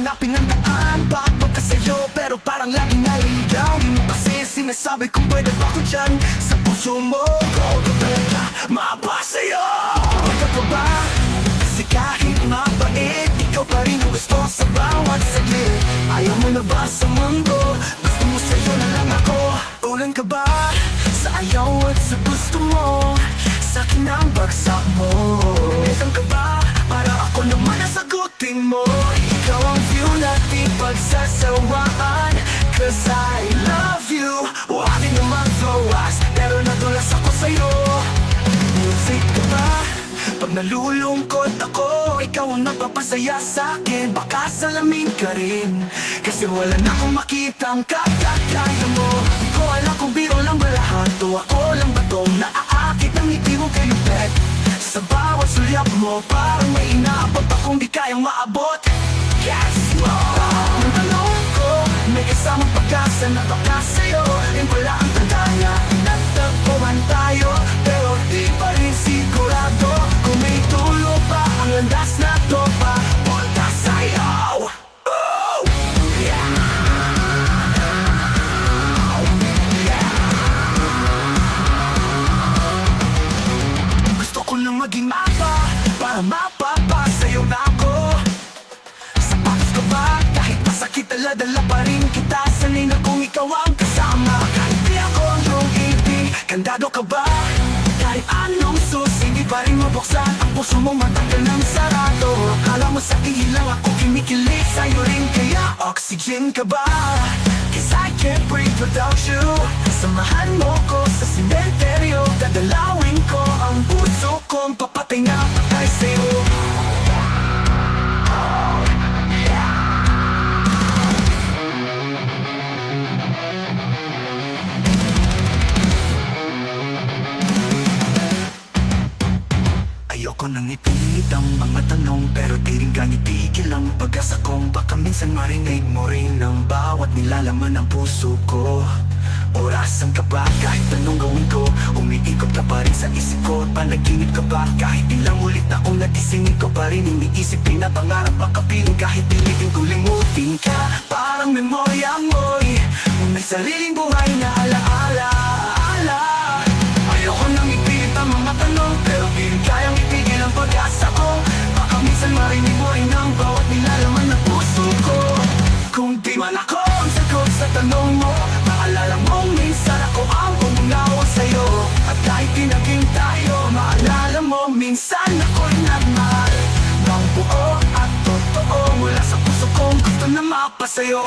hanapin ang daan. Bakit ka sa'yo pero parang laging naligaw Hindi mo kasi sinasabi kung pwede ba ko dyan. Sa puso mo, go, go, na ba sa mundo? Gusto mo sa'yo na lang ako Ulan ka ba? Sa ayaw at sa gusto mo Sa akin ang bagsak mo Isang ka ba? Para ako naman ang sagutin mo Ikaw ang view natin pagsasawaan Cause I love you Huwag naman flaws Pero nadulas ako sa'yo Music ka ba? Pag nalulungkot ako Ikaw ang nagpapasaya sa akin. Baka salamin ka rin. Kasi wala na akong makitang kakakaya mo. Di ko alam kung biro lang ba lahat O ako lang ba tong naaakit ng ngiti mo kay Lupet. Sa bawat sulyap mo Parang may inaabot akong di kayang maabot. Yes! Mo Nang tanong ko May kasamang pag-asa na baka sa'yo dala-dala pa rin kita. Sanay na kung ikaw ang kasama. Kahit di ako ang iyong ibig Kandado ka ba? Kahit anong sus Hindi pa rin mabuksan Ang puso mo matagal ng sarado. Akala mo sa lang ako kinikilig Sa'yo rin kaya oxygen ka ba? Cause I can't breathe without you. Samahan mo ko sa simenteryo Dadalawin ko Ayoko nang ipilit ang mga tanong Pero di rin ganit tigil ang pag-asa kong Baka minsan marinig mo rin ang bawat nilalaman ng puso ko. Orasan ka ba? Kahit anong gawin ko Umiikot ka pa rin sa isip ko. At panaginip ka ba? Kahit ilang ulit na akong natisingin ko pa rin Iniisip. Pinapangarap makapiling kahit pilitin ko limutin ka. Parang memorya mo'y May sariling man ako ang sagot sa tanong mo. Maalala mo minsan ako ang umunawa sa'yo. At kahit di naging tayo Maalala mo minsan ako'y nagmahal. Ng buo at totoo Mula sa puso kong gusto na mapasa'yo